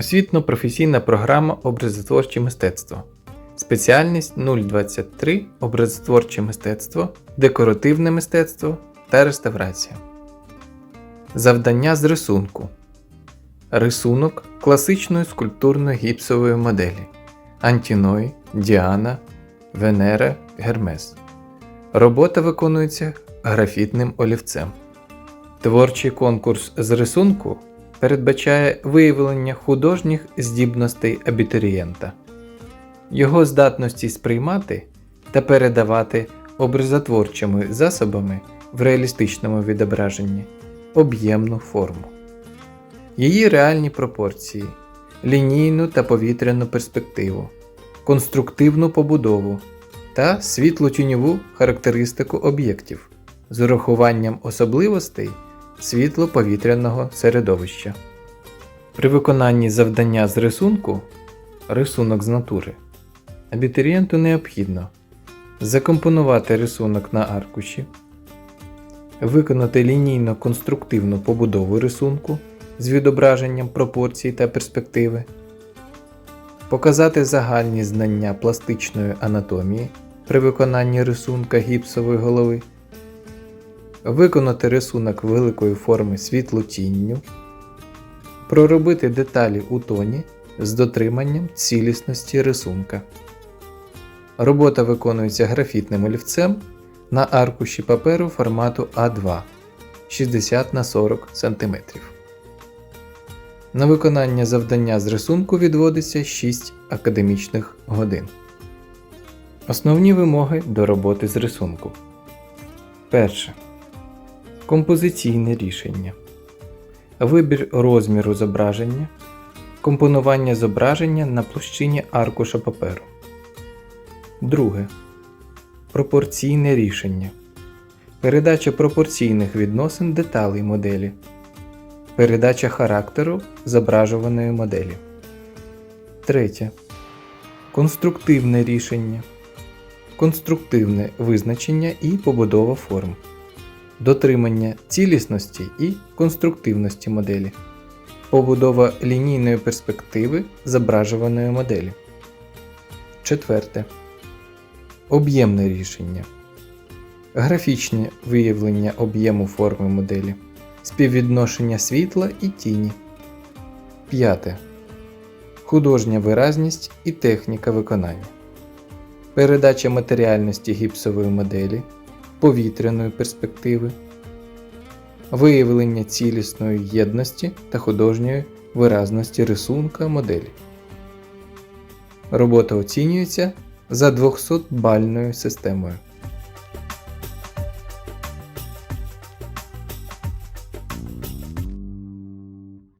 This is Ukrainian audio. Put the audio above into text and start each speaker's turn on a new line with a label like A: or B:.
A: Освітно-професійна програма Образотворче мистецтво. Спеціальність 023 Образотворче мистецтво, декоративне мистецтво та реставрація. Завдання з рисунку. Рисунок класичної скульптурної гіпсової моделі Антіной, Діана, Венера, Гермес. Робота виконується графітним олівцем. Творчий конкурс з рисунку передбачає виявлення художніх здібностей абітурієнта, його здатності сприймати та передавати образотворчими засобами в реалістичному відображенні об'ємну форму, її реальні пропорції, лінійну та повітряну перспективу, конструктивну побудову та світло-тіньову характеристику об'єктів з урахуванням особливостей світло-повітряного середовища. При виконанні завдання з рисунку рисунок з натури абітурієнту необхідно закомпонувати рисунок на аркуші, виконати лінійно-конструктивну побудову рисунку з відображенням пропорцій та перспективи, показати загальні знання пластичної анатомії при виконанні рисунка гіпсової голови, виконати рисунок великої форми світло-тінню, проробити деталі у тоні з дотриманням цілісності рисунка. Робота виконується графітним олівцем на аркуші паперу формату А2 60 на 40 см. На виконання завдання з рисунку відводиться 6 академічних годин. Основні вимоги до роботи з рисунку. Перше. Композиційне рішення. Вибір розміру зображення. Компонування зображення на площині аркуша паперу. Друге. Пропорційне рішення. Передача пропорційних відносин деталей моделі. Передача характеру зображуваної моделі. Третє. Конструктивне рішення. Конструктивне визначення і побудова форм. Дотримання цілісності і конструктивності моделі. Побудова лінійної перспективи зображуваної моделі. Четверте. Об'ємне рішення. Графічне виявлення об'єму форми моделі. Співвідношення світла і тіні. П'яте. Художня виразність і техніка виконання. Передача матеріальності гіпсової моделі, повітряної перспективи. Виявлення цілісної єдності та художньої виразності рисунка моделі. Робота оцінюється за 200-бальною системою.